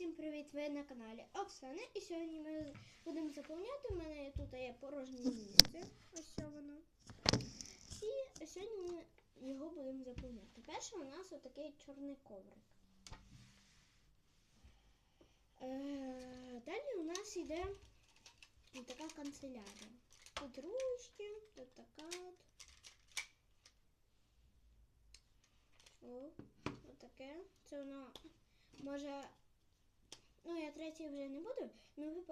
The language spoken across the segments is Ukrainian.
всім привіт! Ви на каналі Оксани. І сьогодні ми будемо заповняти. У мене тут є порожнє місце. Ось воно. І сьогодні ми його будемо заповняти. Перше у нас отакий чорний коврик. Е, далі у нас йде така канцелярія. Тут ручки, тут така. О, отаке. Це воно може. Ну, я третій вже не буду, ну ви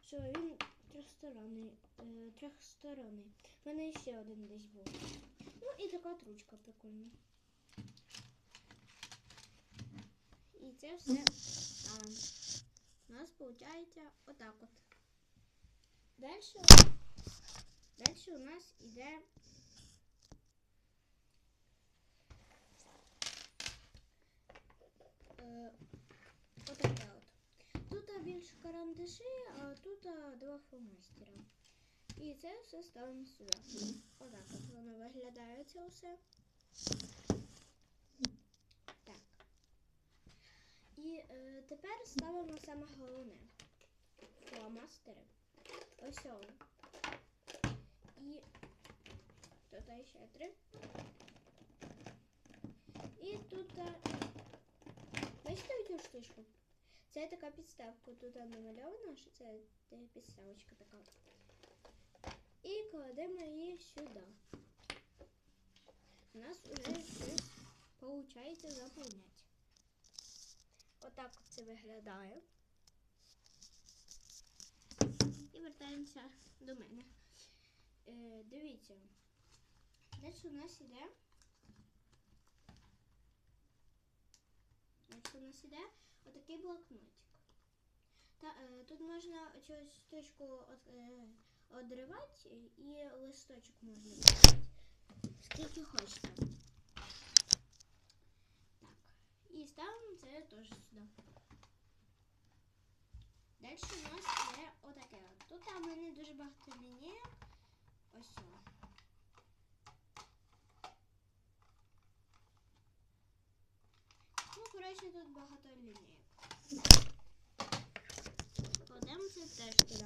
що він трьохсторонний. Е, трьохсторонний. У мене ще один десь був. Ну і така от ручка прикольна. І це все там. У нас виходить отак от. Далі, далі у нас іде е, отаке от. Тут більше карандаші, а тут два фломастера. І це все ставимо сюди. Отак от воно виглядає це все. Так. І е, тепер ставимо саме головне. Фломастери. Ось он. І тут ще три. І тут а, Бачите цю штучку? Це така підставка. Тут намальована, що це підставочка така. І кладемо її сюди. У нас вже щось виходить заповняти. Отак от це виглядає. І вертаємося до мене. Е, дивіться. Далі у нас іде. Далі у нас іде отакий блокнотик. Та, е, тут можна штучку от, е, одривати і листочок можна писати. Скільки хочете. Так. І ставимо це теж сюди. Далі у нас є отаке. Тут у мене дуже багато лінійок. Ось. о. Ну, коротше, тут багато лінійок. Кладемо це теж туди.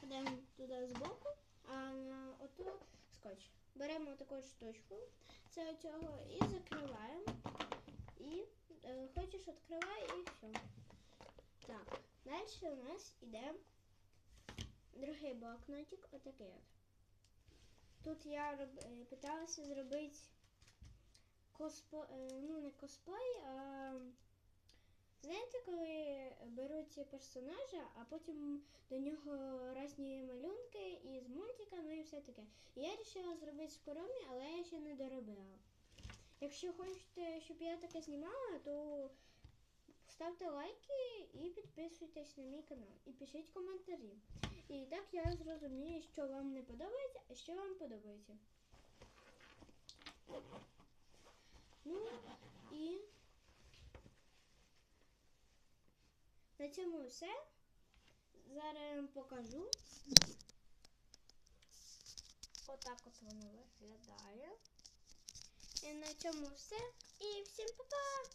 Кладемо туди збоку, а на оту скотч. Беремо таку штучку, це оцього, і закриваємо. І е, хочеш відкривай і все. Так, далі у нас іде другий блокнотик, отакий от. Тут я роб... е, питалася зробити косплей, ну не косплей, а знаєте, коли беруть персонажа, а потім до нього різні малюнки із мультика, ну і все таке. Я вирішила зробити з але я ще не доробила. Якщо хочете, щоб я таке знімала, то ставте лайки і підписуйтесь на мій канал. І пишіть коментарі. І так я зрозумію, що вам не подобається, а що вам подобається. Ну і на цьому все. Зараз я вам покажу. Отак от воно виглядає. І на цьому все. І всім па-па!